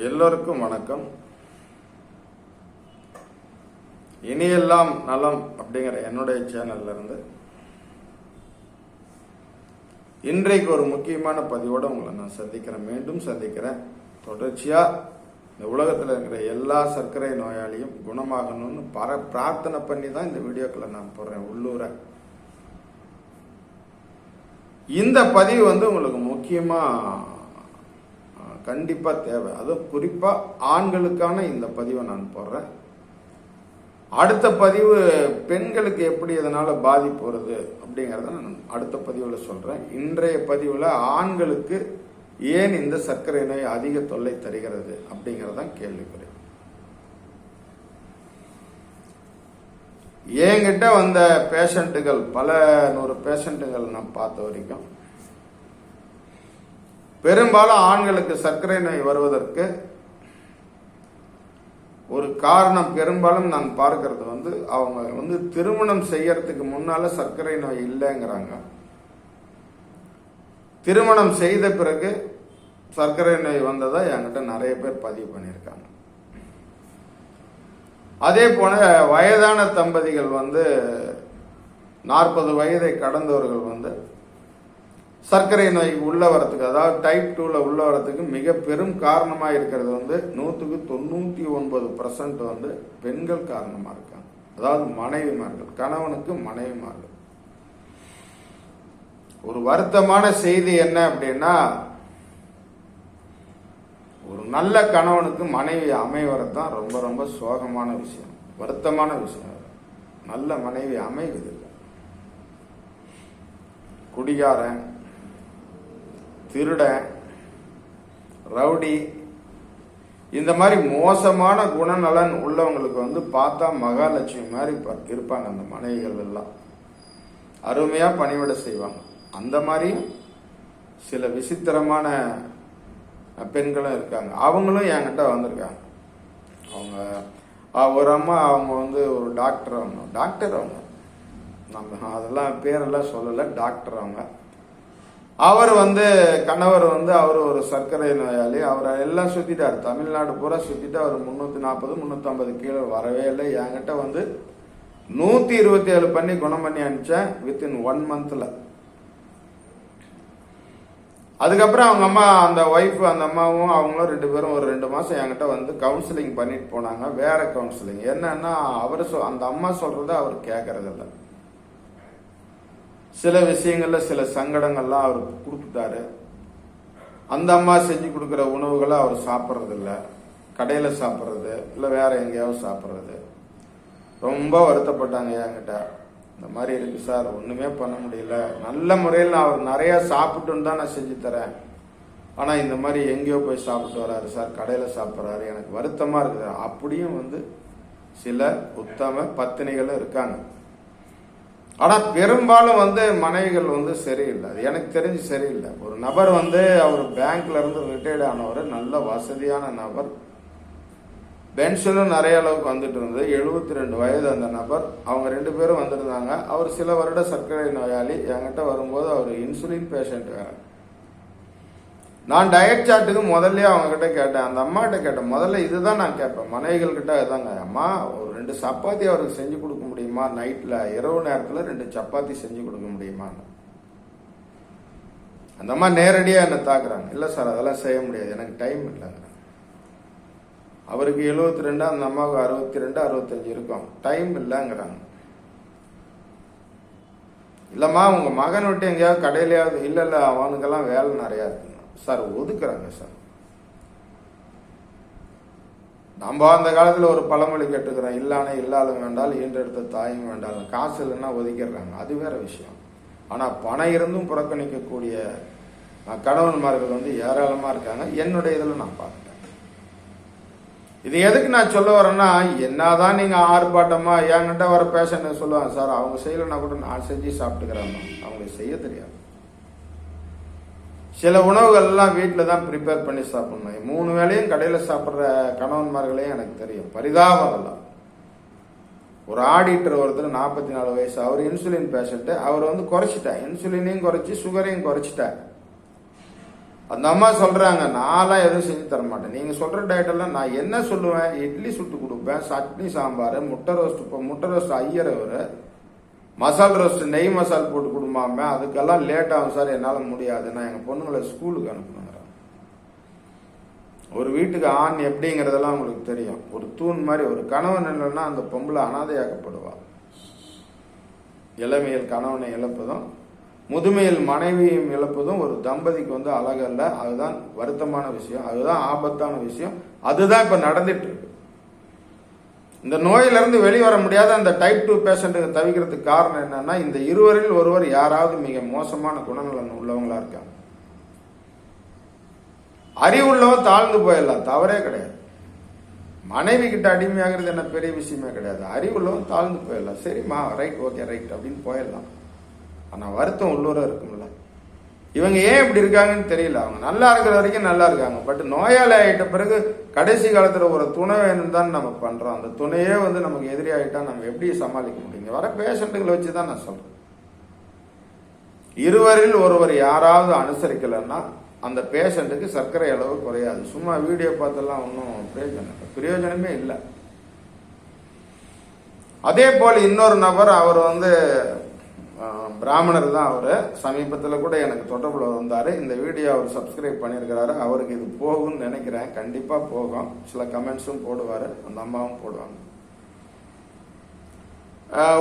எல்லோருக்கும் வணக்கம். இனியெல்லாம் நலம் அப்படிங்கிற என்னுடைய சேனல்ல இருந்து இன்றைக்கு ஒரு முக்கியமான பதிவோடு உங்களை நான் சந்திக்கிறேன். மீண்டும் சந்திக்கிறேன். தொடர்ச்சியா இந்த உலகத்தில் இருக்கிற எல்லா சர்க்கரை நோயாளியும் குணமாகணும்னு பர பிரார்த்தனை பண்ணி தான் இந்த வீடியோக்களை நான் போடுறேன் உள்ளூர. இந்த பதிவு வந்து உங்களுக்கு முக்கியமாக கண்டிப்பாக தேவை. அதுவும் குறிப்பாக ஆண்களுக்கான இந்த பதிவை நான் போடுறேன். அடுத்த பதிவு பெண்களுக்கு எப்படி இதனால் பாதிப்பு வருது அப்படிங்கிறத நான் அடுத்த பதிவில் சொல்கிறேன் இன்றைய பதிவில் ஆண்களுக்கு ஏன் இந்த சர்க்கரை நோய் அதிக தொல்லை தருகிறது அப்படிங்கிறதான் கேள்விக்குறி. என்கிட்ட வந்த பேஷண்ட்டுகள் பல நூறு பேஷண்ட்டுகள் நான் பார்த்த வரைக்கும் பெரும்பாலும் ஆண்களுக்கு சர்க்கரை நோய் வருவதற்கு ஒரு காரணம் பெரும்பாலும் நான் பார்க்கறது வந்து அவங்க வந்து திருமணம் செய்யறதுக்கு முன்னால சர்க்கரை நோய் இல்லைங்கிறாங்க. திருமணம் செய்த பிறகு சர்க்கரை நோய் வந்ததா என்கிட்ட நிறைய பேர் பதிவு பண்ணியிருக்காங்க. அதே போல வயதான தம்பதிகள் வந்து நாற்பது வயதை கடந்தவர்கள் வந்து சர்க்கரை நோய் உள்ள வரத்துக்கு அதாவது டைப் டூல உள்ள வரத்துக்கு மிக பெரும் காரணமா இருக்கிறது வந்து நூற்றுக்கு தொண்ணூத்தி ஒன்பது பர்சன்ட் வந்து பெண்கள் காரணமா இருக்காங்க. அதாவது மனைவிமார்கள் கணவனுக்கு மனைவிமார்கள். ஒரு வருத்தமான செய்தி என்ன அப்படின்னா ஒரு நல்ல கணவனுக்கு மனைவி அமைவரத்தான் ரொம்ப ரொம்ப சோகமான விஷயம் வருத்தமான விஷயம். நல்ல மனைவி அமைவதில்லை. குடிகாரன் திருடன் ரவுடி. இந்த மாதிரி மோசமான குணநலன் உள்ளவங்களுக்கு வந்து பார்த்தா மகாலட்சுமி மாதிரி இருப்பாங்க அந்த மனைவிகள் எல்லாம். அருமையாக பணிவிட செய்வாங்க. அந்த மாதிரி சில விசித்திரமான பெண்களும் இருக்காங்க. அவங்களும் என்கிட்ட வந்திருக்காங்க. அவங்க ஒரு அம்மா அவங்க வந்து ஒரு டாக்டர் அவங்க. டாக்டர் அவங்க. நம்ம அதெல்லாம் பேரெல்லாம் சொல்லலை. டாக்டர் அவங்க. அவர் வந்து கணவர் வந்து அவர் ஒரு சர்க்கரை நோயாளி. அவரை எல்லாம் சுற்றிட்டார் தமிழ்நாடு பூரா சுத்திட்டு அவர் முன்னூத்தி நாற்பது முன்னூத்தி கீழே வரவே இல்லை. என்கிட்ட வந்து நூத்தி இருபத்தி ஏழு பண்ணி குணம் பண்ணி அனுப்பிச்சேன் வித்தின் ஒன் மந்த்ல அதுக்கப்புறம் அவங்க அம்மா அந்த ஒய்ஃப் அந்த அம்மாவும் அவங்களும் ரெண்டு பேரும் ஒரு ரெண்டு மாசம் என்கிட்ட வந்து கவுன்சிலிங் பண்ணிட்டு போனாங்க. வேற கவுன்சிலிங் என்னன்னா அவர் சொ- அந்த அம்மா சொல்றத அவர் கேட்கறதில்லை சில விஷயங்கள்ல சில சங்கடங்கள்லாம் அவர் கொடுத்துட்டாரு. அந்த அம்மா செஞ்சு கொடுக்குற உணவுகளை அவர் சாப்பிட்றது கடையில் சாப்பிட்றது இல்லை வேற எங்கேயாவது சாப்பிட்றது. ரொம்ப வருத்தப்பட்டாங்க என்கிட்ட. இந்த மாதிரி இருக்கு சார் ஒன்றுமே பண்ண முடியல. நல்ல முறையில் நான் அவர் நிறையா சாப்பிட்டுன்னு தான் நான் செஞ்சு தரேன். ஆனால் இந்த மாதிரி எங்கேயோ போய் சாப்பிட்டு வராரு சார் கடையில் சாப்பிட்றாரு. எனக்கு வருத்தமாக இருக்குது. அப்படியும் வந்து சில உத்தம பத்தினிகளும் இருக்காங்க. ஆனால் பெரும்பாலும் வந்து மனைவிகள் வந்து சரியில்லை. அது எனக்கு தெரிஞ்சு சரியில்லை. ஒரு நபர் வந்து அவர் பேங்க்ல இருந்து ரிட்டையர்ட் ஆனவர் நல்ல வசதியான நபர். பென்ஷனும் நிறைய அளவுக்கு வந்துட்டு இருந்தது. எழுபத்தி ரெண்டு வயது அந்த நபர். அவங்க ரெண்டு பேரும் வந்திருந்தாங்க. அவர் சில வருட சர்க்கரை நோயாளி. என்கிட்ட வரும்போது அவர் இன்சுலின் பேஷண்ட் வேற. நான் டயட் சார்ட்டுக்கு முதல்ல அவங்ககிட்ட கேட்டேன். அந்த அம்மாகிட்ட கேட்டேன். முதல்ல இதுதான் நான் கேட்பேன். மனைவிகள் கிட்ட இதாங்க அம்மா ஒரு ரெண்டு சப்பாத்தி அவருக்கு செஞ்சு கொடுக்க முடியுமா? நைட்ல இரவு நேரத்துல ரெண்டு சப்பாத்தி செஞ்சு கொடுக்க முடியுமா? அந்த அம்மா நேரடியா என்ன தாக்குறாங்க. இல்ல சார் அதெல்லாம் செய்ய முடியாது. எனக்கு டைம் இல்லைங்க அவருக்கு எழுபத்தி ரெண்டு அந்த அம்மாவுக்கு அறுபத்தி ரெண்டு அறுபத்தஞ்சு இருக்கும். டைம் இல்லைங்கிறாங்க. இல்லம்மா உங்க மகன் விட்டு எங்கேயாவது கடையிலயாவது இல்ல இல்ல அவனுக்கெல்லாம் வேலை நிறையா இருக்குங்க சார் ஒதுக்குறாங்க சார். நம்ம அந்த காலத்தில் ஒரு பழமொழி கேட்டுக்கிறோம் இல்லானே இல்லாலும் வேண்டால் ஈன்றெடுத்த தாயும் வேண்டாலும் காசு இல்லைன்னா ஒதுக்கிடுறாங்க. அது வேற விஷயம். ஆனால் பணம் இருந்தும் புறக்கணிக்கக்கூடிய கணவன்மார்கள் வந்து ஏராளமாக இருக்காங்க. என்னுடைய இதில் நான் பார்த்துட்டேன். இது எதுக்கு நான் சொல்ல வரேன்னா என்னதான் நீங்கள் ஆர்ப்பாட்டமாக என்கிட்ட வர பேஷண்ட் சொல்லுவாங்க? சார் அவங்க செய்யலைன்னா கூட நான் செஞ்சு சாப்பிட்டுக்கிறேன் அவங்களுக்கு செய்ய தெரியாது. சில உணவுகள்லாம் வீட்டில் தான் ப்ரிப்பேர் பண்ணி சாப்பிடணும். மூணு வேளையும் கடையில் சாப்பிட்ற கணவன்மார்களையும் எனக்கு தெரியும். பரிதாபம் அதெல்லாம் ஒரு ஆடிட்டர் ஒருத்தர் நாற்பத்தி நாலு வயசு அவர் இன்சுலின் பேஷண்ட்டு அவர் வந்து குறைச்சிட்டார். இன்சுலினையும் குறைச்சி சுகரையும் குறைச்சிட்டார். அந்த அம்மா சொல்கிறாங்க நான்லாம் எதுவும் செஞ்சு தர மாட்டேன். நீங்கள் சொல்கிற டயட்டெல்லாம் நான் என்ன சொல்லுவேன்? இட்லி சுட்டு கொடுப்பேன் சட்னி சாம்பார் முட்டை ரோஸ்ட் இப்போ முட்டை ரோஸ்ட் ஐயர் அவரு. மசால் ரோஸ்ட் நெய் மசால் போட்டு கொடுமாம அதுக்கெல்லாம் லேட் ஆகும் சார் என்னால் முடியாது நான் எங்கள் பொண்ணுங்களை ஸ்கூலுக்கு அனுப்பணுங்கிறேன் ஒரு வீட்டுக்கு ஆண் எப்படிங்கிறதெல்லாம் உங்களுக்கு தெரியும். ஒரு தூண் மாதிரி ஒரு கணவன் இல்லைன்னா அந்த பொம்பளை அனாதையாக்கப்படுவா. இளமையில் கணவனை இழப்பதும் முதுமையில் மனைவியும் இழப்பதும் ஒரு தம்பதிக்கு வந்து அழகல்ல. அதுதான் வருத்தமான விஷயம். அதுதான் ஆபத்தான விஷயம். அதுதான் இப்போ நடந்துட்டு இருக்கு. இந்த நோயிலிருந்து வெளிவர முடியாத அந்த டைப் டூ பேஷண்ட்டுக்கு தவிக்கிறதுக்கு காரணம் என்னன்னா இந்த இருவரில் ஒருவர் யாராவது மிக மோசமான குணநலன் உள்ளவங்களா இருக்காங்க. அறிவுள்ளவன் தாழ்ந்து போயிடலாம் தவறே கிடையாது. மனைவி கிட்ட அடிமையாகிறது என்ன பெரிய விஷயமே கிடையாது. அறிவுள்ளவன் தாழ்ந்து போயிடலாம். சரிம்மா ரைட் ஓகே ரைட் அப்படின்னு போயிடலாம். ஆனா வருத்தம் உள்ளூர இருக்கும்ல. இவங்க ஏன் இப்படி இருக்காங்கன்னு தெரியல. அவங்க நல்லா இருக்கிற வரைக்கும் நல்லா இருக்காங்க. பட் நோயாளி ஆகிட்ட பிறகு கடைசி காலத்தில் ஒரு துணை வேணும் தான் நம்ம பண்ணுறோம் அந்த துணையே வந்து நமக்கு எதிரியாகிட்டா நம்ம எப்படி சமாளிக்க முடியுங்க வர பேஷண்ட்டுகளை வச்சு தான் நான் சொல்கிறேன் இருவரில் ஒருவர் யாராவது அனுசரிக்கலைன்னா அந்த பேஷண்ட்டுக்கு சர்க்கரை அளவு குறையாது. சும்மா வீடியோ பார்த்தெல்லாம் ஒன்றும் பிரயோஜனம் இல்லை. பிரயோஜனமே இல்லை. அதே போல் இன்னொரு நபர் அவர் வந்து பிராமணர் தான் அவர். சமீபத்தில் கூட எனக்கு தொடர்புல வந்தார். இந்த வீடியோ அவர் சப்ஸ்கிரைப் பண்ணியிருக்கிறாரு அவருக்கு இது போகும்னு நினைக்கிறேன். கண்டிப்பாக போகும். சில கமெண்ட்ஸும் போடுவார். அந்த அம்மாவும் போடுவாங்க.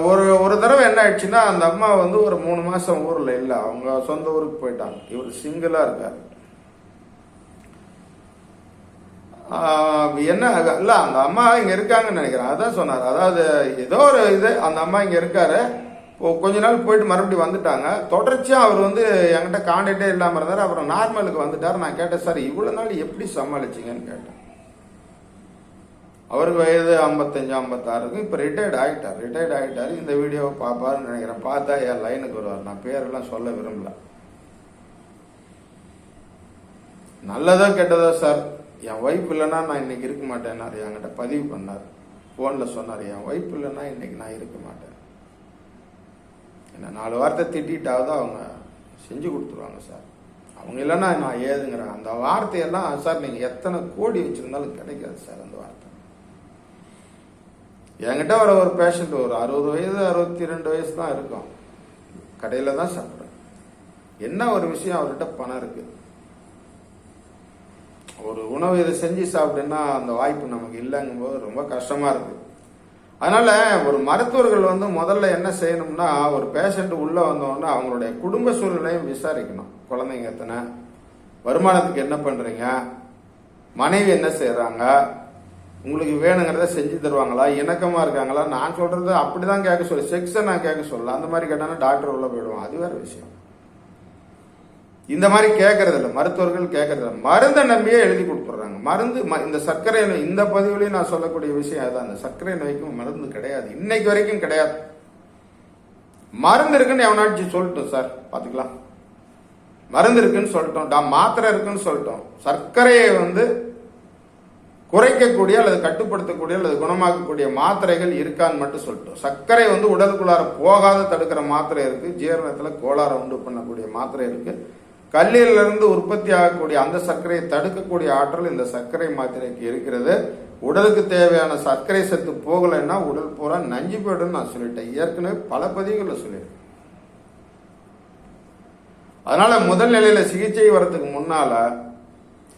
ஒரு ஒரு தடவை என்ன ஆயிடுச்சுன்னா அந்த அம்மா வந்து ஒரு மூணு மாதம் ஊரில் இல்லை. அவங்க சொந்த ஊருக்கு போயிட்டாங்க. இவர் சிங்கிளாக இருக்கார். என்ன இல்லை அந்த அம்மா இங்கே இருக்காங்கன்னு நினைக்கிறேன். அதான் சொன்னார். அதாவது ஏதோ ஒரு இது அந்த அம்மா இங்கே இருக்காரு. கொஞ்ச நாள் போயிட்டு மறுபடியும் வந்துட்டாங்க. தொடர்ச்சியாக அவர் வந்து என்கிட்ட காண்டாக்டே இல்லாமல் இருந்தார். அப்புறம் நார்மலுக்கு வந்துட்டார். நான் கேட்டேன் சார் இவ்வளோ நாள் எப்படி சமாளிச்சீங்கன்னு கேட்டேன். அவருக்கு வயது ஐம்பத்தஞ்சு ஐம்பத்தாறுக்கு இப்போ ரிட்டையர்ட் ஆகிட்டார் ரிட்டையர்ட் ஆகிட்டார் இந்த வீடியோவை பார்ப்பாருன்னு நினைக்கிறேன். பார்த்தா என் லைனுக்கு வருவார். நான் பேரெல்லாம் சொல்ல விரும்பல. நல்லதோ கெட்டதோ சார் என் ஒய்ஃப் இல்லைன்னா நான் இன்னைக்கு இருக்க மாட்டேன்னார். என்கிட்ட பதிவு பண்ணார். ஃபோனில் சொன்னார் என் ஒய்ஃப் இல்லைன்னா இன்னைக்கு நான் இருக்க மாட்டேன். என்ன நாலு வார்த்தை திட்டாவது அவங்க செஞ்சு கொடுத்துருவாங்க சார். அவங்க இல்லைன்னா நான் ஏதுங்கிறேன் அந்த வார்த்தையெல்லாம் சார் நீங்கள் எத்தனை கோடி வச்சுருந்தாலும் கிடைக்காது சார் அந்த வார்த்தை. என்கிட்ட வர ஒரு பேஷண்ட் ஒரு அறுபது வயது அறுபத்தி ரெண்டு வயசு தான் இருக்கும். கடையில் தான் சாப்பிட்றேன். என்ன ஒரு விஷயம் அவர்கிட்ட பணம் இருக்கு. ஒரு உணவு இதை செஞ்சு சாப்பிடுன்னா அந்த வாய்ப்பு நமக்கு இல்லைங்கும் போது ரொம்ப கஷ்டமாக இருக்குது அதனால ஒரு மருத்துவர்கள் வந்து முதல்ல என்ன செய்யணும்னா ஒரு பேஷண்ட் உள்ள வந்தோடனே அவங்களுடைய குடும்ப சூழ்நிலையும் விசாரிக்கணும். குழந்தைங்க எத்தனை? வருமானத்துக்கு என்ன பண்றீங்க? மனைவி என்ன செய்கிறாங்க உங்களுக்கு வேணுங்கிறத செஞ்சு தருவாங்களா? இணக்கமா இருக்காங்களா? நான் சொல்றது அப்படிதான் கேட்க சொல்ல. செக்ஸை நான் கேட்க சொல்லல. அந்த மாதிரி கேட்டானா டாக்டர் உள்ள போயிடுவோம் அது வேற விஷயம். இந்த மாதிரி கேட்கறதில்ல மருத்துவர்கள் கேட்கறதில்ல மருந்தை நம்பியே எழுதி கொடுத்துட்றாங்க. மருந்து ம- இந்த சர்க்கரை நோய் இந்த பதிவுலேயும் நான் சொல்லக்கூடிய விஷயம் அதுதான். அந்த சர்க்கரை நோய்க்கும் மருந்து கிடையாது. இன்னைக்கு வரைக்கும் கிடையாது. மருந்து இருக்குன்னு எவனாச்சும் சொல்லட்டும் சார். பார்த்துக்கலாம் மருந்து இருக்குன்னு சொல்லிட்டோம். டா மாத்திரை இருக்குன்னு சொல்லிட்டோம். சர்க்கரையை வந்து குறைக்கக்கூடிய அல்லது கட்டுப்படுத்தக்கூடிய அல்லது குணமாக்கக்கூடிய மாத்திரைகள் இருக்கான்னு மட்டும் சொல்லிட்டோம். சர்க்கரை வந்து உடலுக்குள்ளார போகாத தடுக்கிற மாத்திரை இருக்கு. ஜீரணத்தில் கோளாறு உண்டு பண்ணக்கூடிய மாத்திரை இருக்குது கல்லிலிருந்து உற்பத்தி ஆகக்கூடிய அந்த சர்க்கரையை தடுக்கக்கூடிய ஆற்றல் இந்த சர்க்கரை மாத்திரைக்கு இருக்கிறது. உடலுக்கு தேவையான சர்க்கரை சத்து போகலைன்னா உடல் பூரா நஞ்சு போயிடும்னு நான் சொல்லிட்டேன். ஏற்கனவே பல பதிவுகளில் சொல்லியிருக்கேன். அதனால முதல் நிலையில சிகிச்சை வரத்துக்கு முன்னால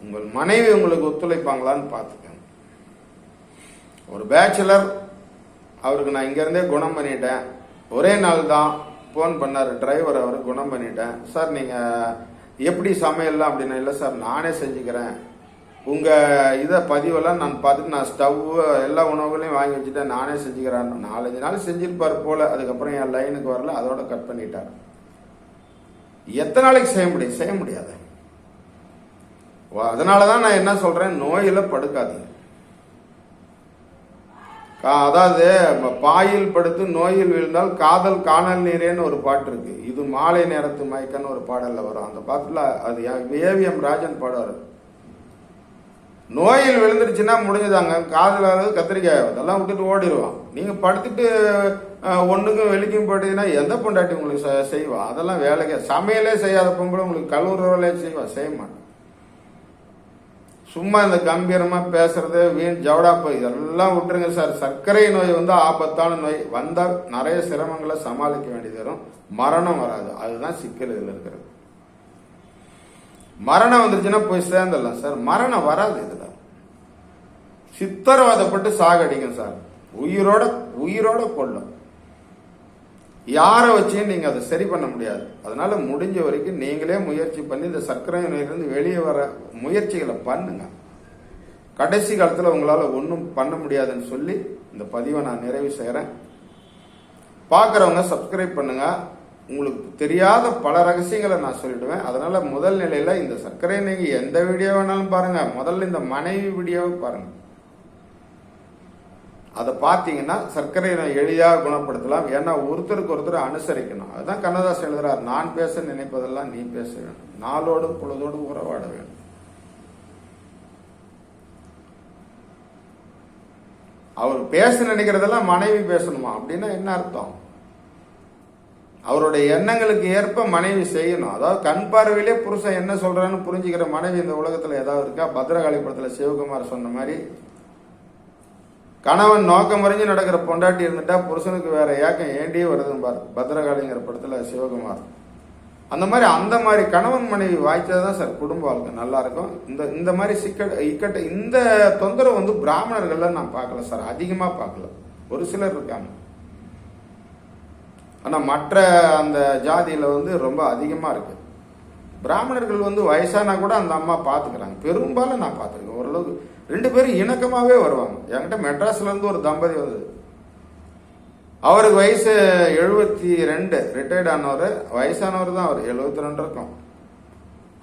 உங்கள் மனைவி உங்களுக்கு ஒத்துழைப்பாங்களான்னு பார்த்துக்கங்க. ஒரு பேச்சுலர் அவருக்கு நான் இங்கேருந்தே குணம் பண்ணிட்டேன். ஒரே நாள் தான் ஃபோன் பண்ணார் டிரைவர் அவர் குணம் பண்ணிட்டேன். சார் நீங்கள் எப்படி சமையல்லாம் அப்படின்னா இல்லை சார் நானே செஞ்சுக்கிறேன். உங்கள் இதை பதிவெல்லாம் நான் பார்த்துட்டு நான் ஸ்டவ்வு எல்லா உணவுகளையும் வாங்கி வச்சுட்டேன் நானே செஞ்சுக்கிறேன். நாலஞ்சு நாள் செஞ்சிருப்பார் போல் அதுக்கப்புறம் என் லைனுக்கு வரல அதோட கட் பண்ணிட்டார். எத்தனை நாளைக்கு செய்ய முடியும்? செய்ய முடியாது. அதனால தான் நான் என்ன சொல்கிறேன் நோயில் படுக்காதீங்க. அதாவது பாயில் படுத்து நோயில் விழுந்தால் காதல் காணல் நீரேன்னு ஒரு பாட்டு இருக்கு. இது மாலை நேரத்து மயக்கன்னு ஒரு பாடல்ல வரும். அந்த பாட்டுல அது ஏவிஎம் ராஜன் பாடுவார். நோயில் விழுந்துருச்சுன்னா முடிஞ்சுதாங்க. காதல் அளவு கத்திரிக்காய் அதெல்லாம் விட்டுட்டு ஓடிடுவான் நீங்க படுத்துட்டு ஒண்ணுக்கும் வெளிக்கும் போயிட்டீங்கன்னா எந்த பொண்டாட்டி உங்களுக்கு செ- அதெல்லாம் வேலைக்கு சமையலே செய்யாத பொம்பளை உங்களுக்கு கழுவுற வேலையே செய்வான் செய்ய மாட்டேன் சும்மா இந்த கம்பீரமா பேசுறது வீண் ஜவடாப்பு இதெல்லாம் விட்டுருங்க சார். சர்க்கரை நோய் வந்து ஆபத்தான நோய். வந்தா நிறைய சிரமங்களை சமாளிக்க வேண்டியது வரும். மரணம் வராது. அதுதான் சிக்கல் இதுல இருக்கிறது. மரணம் வந்துருச்சுன்னா போய் சேர்ந்துடலாம் சார். மரணம் வராது இதுல. சித்தரவாதப்பட்டு சாகடிக்கும் சார். உயிரோட உயிரோட கொள்ளும் யாரை வச்சும் நீங்க அதை சரி பண்ண முடியாது. அதனால முடிஞ்ச வரைக்கும் நீங்களே முயற்சி பண்ணி இந்த சர்க்கரை நோயிலிருந்து வெளியே வர முயற்சிகளை பண்ணுங்க. கடைசி காலத்தில் உங்களால ஒன்றும் பண்ண முடியாதுன்னு சொல்லி இந்த பதிவை நான் நிறைவு செய்கிறேன் பார்க்குறவங்க சப்ஸ்கிரைப் பண்ணுங்க. உங்களுக்கு தெரியாத பல ரகசியங்களை நான் சொல்லிடுவேன். அதனால முதல் நிலையில இந்த சர்க்கரை நீங்க எந்த வீடியோ வேணாலும் பாருங்க. முதல்ல இந்த மனைவி வீடியோவை பாருங்கள் அதை பார்த்தீங்கன்னா சர்க்கரை நோய் எளிதாக குணப்படுத்தலாம். ஏன்னா ஒருத்தருக்கு ஒருத்தர் அனுசரிக்கணும். அதுதான் கண்ணதாசன் எழுதுறார் நான் பேச நினைப்பதெல்லாம் நீ பேச வேண்டும். நாளோடும் பொழுதோடு உறவாட வேண்டும். அவர் பேச நினைக்கிறதெல்லாம் மனைவி பேசணுமா? அப்படின்னா என்ன அர்த்தம்? அவருடைய எண்ணங்களுக்கு ஏற்ப மனைவி செய்யணும். அதாவது கண் பார்வையிலே புருஷன் என்ன சொல்றான்னு புரிஞ்சுக்கிற மனைவி இந்த உலகத்துல ஏதாவது இருக்கா? பத்ரகாளி படத்துல சிவகுமார் சொன்ன மாதிரி கணவன் நோக்கம் அறிஞ்சு நடக்கிற பொண்டாட்டி இருந்துட்டா புருஷனுக்கு வேற ஏக்கம் ஏண்டியே வருதுன்னு பாரு. பத்ரகாளிங்கிற படத்துல சிவகுமார். அந்த மாதிரி அந்த மாதிரி கணவன் மனைவி வாய்ச்சதான் சார் குடும்ப வாழ்க்கை. நல்லா இருக்கும். இந்த இந்த மாதிரி சிக்கட் இக்கட்ட இந்த தொந்தரவு வந்து பிராமணர்கள்ல நான் பார்க்கல சார். அதிகமா பார்க்கல. ஒரு சிலர் இருக்காங்க. ஆனா மற்ற அந்த ஜாதியில வந்து ரொம்ப அதிகமா இருக்கு. பிராமணர்கள் வந்து வயசானா கூட அந்த அம்மா பாத்துக்கிறாங்க. பெரும்பாலும் நான் பார்த்துருக்கேன் ஓரளவுக்கு ரெண்டு பேரும் இணக்கமாகவே வருவாங்க. என்கிட்ட மெட்ராஸ்ல இருந்து ஒரு தம்பதி வந்தது. அவருக்கு வயசு எழுபத்தி ரெண்டு ரிட்டையர்ட் ஆனவர். வயசானவர் தான் அவர். எழுபத்தி ரெண்டு இருக்கும்.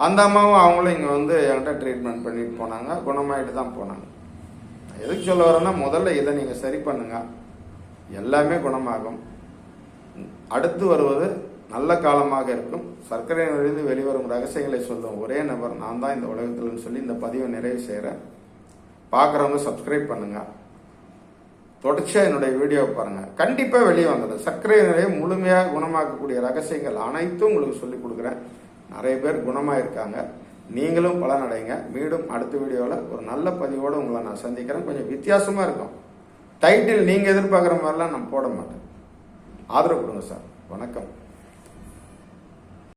அந்த அம்மாவும் அவங்களும் இங்கே வந்து என்கிட்ட ட்ரீட்மெண்ட் பண்ணிட்டு போனாங்க. குணமாயிட்டு தான் போனாங்க. எதுக்கு சொல்ல வரேன்னா முதல்ல இதை நீங்கள் சரி பண்ணுங்க. எல்லாமே குணமாகும். அடுத்து வருவது நல்ல காலமாக இருக்கும். சர்க்கரை நோயிலிருந்து வெளிவரும் ரகசியங்களை சொல்லும் ஒரே நபர் நான் தான் இந்த உலகத்தில்னு சொல்லி இந்த பதிவை நிறைவு செய்கிறேன் பார்க்குறவங்க சப்ஸ்கிரைப் பண்ணுங்கள் தொடர்ச்சியாக என்னுடைய வீடியோவை பாருங்கள் கண்டிப்பாக வெளியே வந்துடும் சர்க்கரை நிலையை முழுமையாக குணமாக்கக்கூடிய ரகசியங்கள் அனைத்தும் உங்களுக்கு சொல்லி கொடுக்குறேன். நிறைய பேர் குணமாக இருக்காங்க நீங்களும் பலனடைங்க. மீண்டும் அடுத்த வீடியோவில் ஒரு நல்ல பதிவோடு உங்களை நான் சந்திக்கிறேன். கொஞ்சம் வித்தியாசமாக இருக்கும். டைட்டில் நீங்கள் எதிர்பார்க்குற மாதிரிலாம் நான் போட மாட்டேன். ஆதரவு கொடுங்க சார். வணக்கம்.